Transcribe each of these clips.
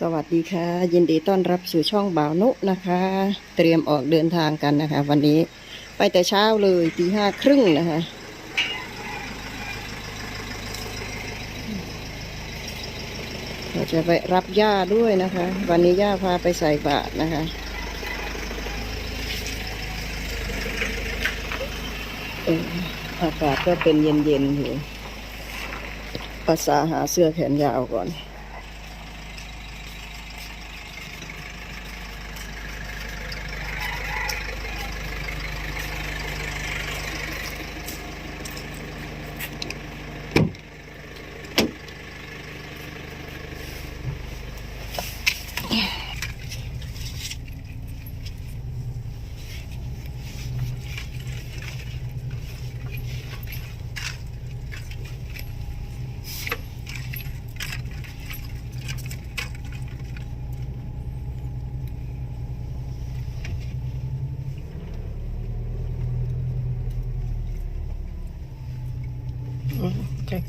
สวัสดีค่ะ ยินดีต้อนรับสู่ช่องบ่าวนุนะคะ เตรียมออกเดินทางกันนะคะ วันนี้ไปแต่เช้าเลยตีห้าครึ่งนะคะเราจะไปรับย่าด้วยนะคะ วันนี้ย่าพาไปใส่บาตรนะคะเอออากาศก็เป็นเย็นๆอยู่ภาษาหาเสื้อแขนยาวก่อน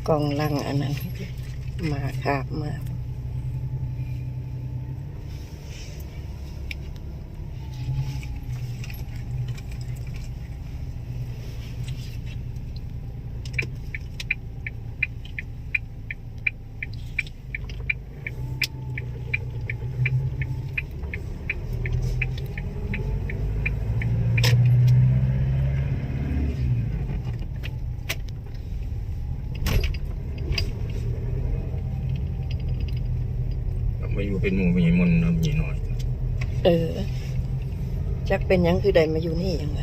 กล่องลังอันนั้นมาคาบมา มาอยู่เป็นหมู่มีมนต์มีหน่อย เออจักเป็นหยังคือใดมาอยู่นี่ยังไง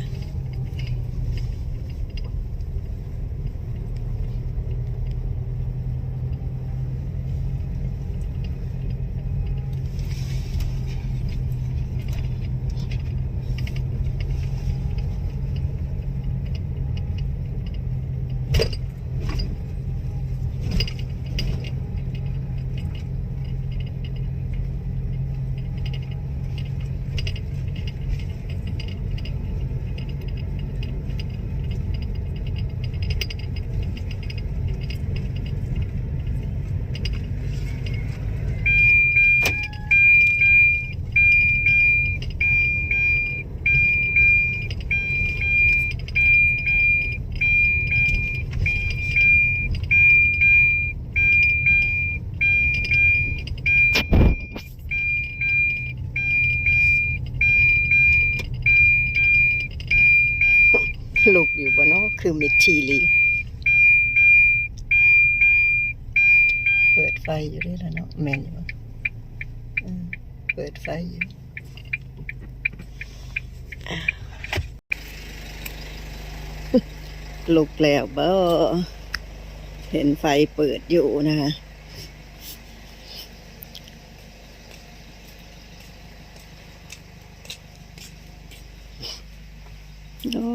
ลูกอยู่บ่เนาะคือเมิดทีลีเปิดไฟอยู่ด้วยแล้วเนาะแม่นอยู่เปิดไฟอยู่ลุกแล้วบ่เห็นไฟเปิดอยู่นะคะ โอ้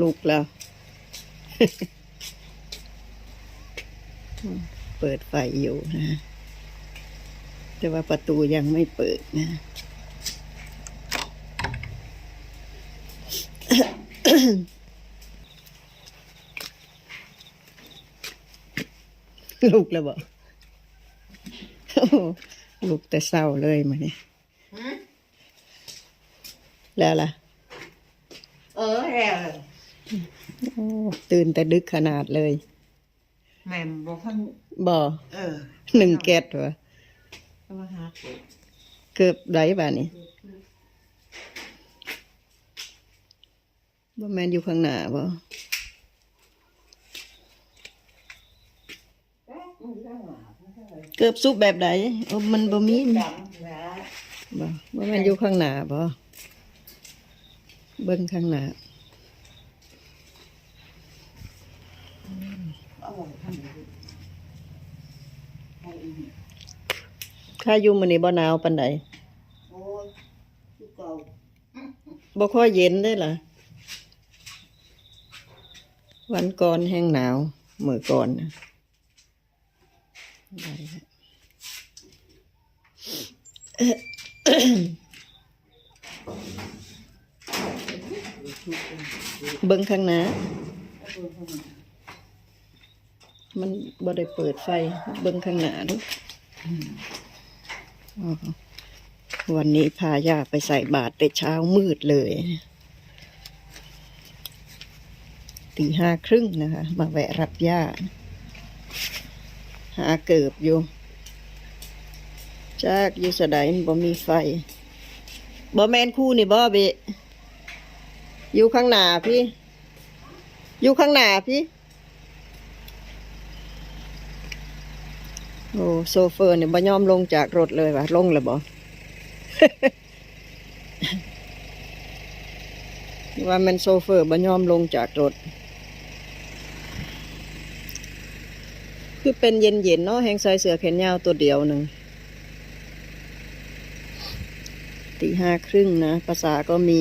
ลุกแล้ว เปิดไฟอยู่นะ แต่ว่าประตูยังไม่เปิดนะลุกแล้วบอกโอ้ลุกแต่เศร้าเลยมาเนี่ยแล้วล่ะ เออแล้ว โอ้ ตื่นแต่ดึกขนาดเลย แม่มบอกท่านบ่เออหนึ่งแก๊สวะเอามาหาเกิดเกือบไรบ้านี่บ่แมนอยู่ข้างหน้าบ่เกือบซุปแบบใดโอ้มันบ่มีดำแล้วบ่บ่แมนอยู่ข้างหน้าบ่เบิ่งข้างหน้า เอาไว้าอยู่มื้อนี้บ่หนาวปานใดโอ้ยคือเก่าบ่ค่อยเย็นได้ล่ะ วันก่อนแห้งหนาวมื้อก่อนนะได้เบิ่งข้างหน้า มันบ่ได้เปิดไฟเบิ่งข้างหน้าดูอ๋อวันนี้พาย่าไปใส่บาตรแต่เช้ามืดเลยตีห้าครึ่งนะคะ มาแวะรับย่าหาเกิบอยู่จากอยู่สดมันบ่มีไฟบ่แมนคู่นี่บ่เบอยู่ข้างหน้าพี่ อยู่ข้างหน้าพี่ โอ้โซเฟอร์เนี่ยบ่ยอมลงจากรถเลยว่ะลงแล้วบ่ว่ามันโซเฟอร์บ่ยอมลงจากรถ คือเป็นเย็นๆเนาะแหงใส่เสื้อแขนยาวตัวเดียวหนึ่งตีห้าครึ่งนะภาษาก็มี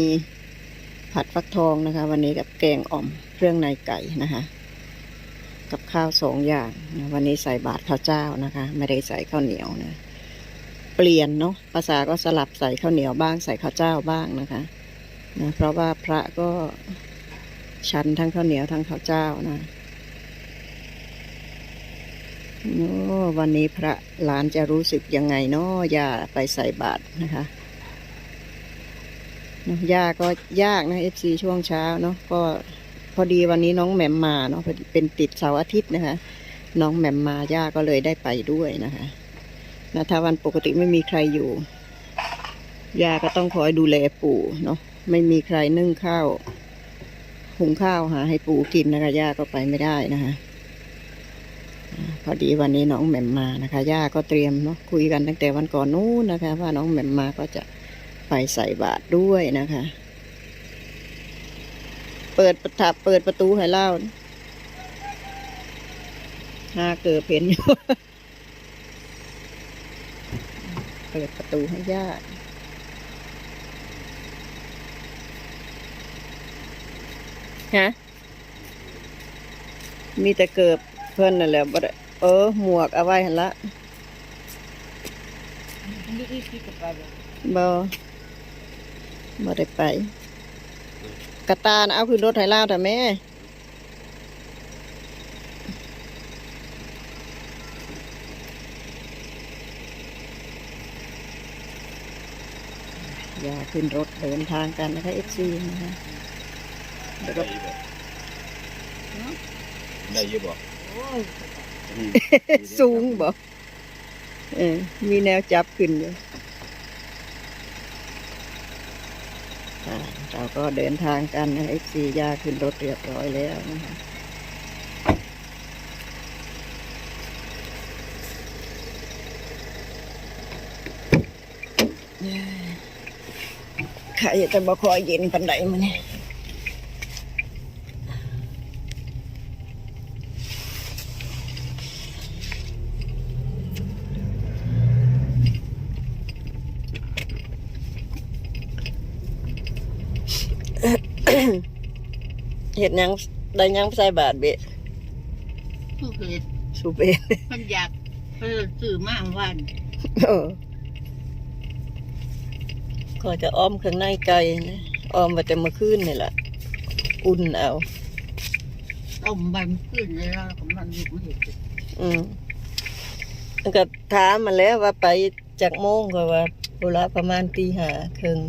ผัดฟักทองนะคะ วันนี้กับแกงอ่อมเครื่องในไก่นะคะ กับข้าวสองอย่างนะวันนี้ใส่บาตรข้าวเจ้านะคะ ไม่ได้ใส่ข้าวเหนียวนะเปลี่ยนเนาะภาษาก็สลับใส่ข้าวเหนียวบ้างใส่ข้าวเจ้าบ้างนะคะนะเพราะว่าพระก็ชันทั้งข้าวเหนียวทั้งข้าวเจ้านะโอ้วันนี้พระหลานจะรู้สึกยังไงเนาะย่าไปใส่บาตรนะคะเนาะย่าก็ยากนะเอฟซีช่วงเช้าเนาะก็ พอดีวันนี้น้องแหม่มมาเนาะเป็นติดเสาร์อาทิตย์นะคะ น้องแหม่มมาย่าก็เลยได้ไปด้วยนะคะนะถ้าวันปกติไม่มีใครอยู่ย่าก็ต้องคอยดูแลปู่เนาะไม่มีใครนึ่งข้าวหุงข้าวหาให้ปู่กินนะคะย่าก็ไปไม่ได้นะคะพอดีวันนี้น้องแหม่มมานะคะย่าก็เตรียมเนาะคุยกันตั้งแต่วันก่อนนู้นนะคะ ว่าน้องแหม่มมาก็จะไปใส่บาตรด้วยนะคะ เปิดประทับเปิดประตูให้เล่าหาเกิดเพนอยู่ เปิดประตูให้ญาติฮะมีแต่เกิบเพื่อนนั่นแหละบ่ได้เออ หมวกเอาไว้หันละนี่ที่ที่กับไปเลยบ่บ่ได้ไป กระตานะเอาขึ้นรถให้เล่าแต่แม่อย่าขึ้นรถเดินทางกันนะคะเอฟซีนะคะแล้วก็ได้อยี่บ่โอ้ยสูงบอกเออมีแนวจับขึ้นอยู่อ่า เราก็เดินทางกันนะเอฟซียาขึ้นรถเรียบร้อยแล้วนะคะใครจะมาคอยเย็นปันไดมาเนี่ย เห็ดหยังได้หยังใส่บาทเบะผู้เกิดสูเบะมันอยากเออสื่อมากวันเออก็จะอ้อมข้างในไก่นะอ้อมมาแต่เมื่อคืนนี่แหละอุ่นเอาต้มใบมันขึ้นเลยแล้วก็มันอยู่ไม่เห็นอืมมันก็ถามมาแล้วว่าไปจากโมงก็ว่าเวลาประมาณตีห้าครึ่ง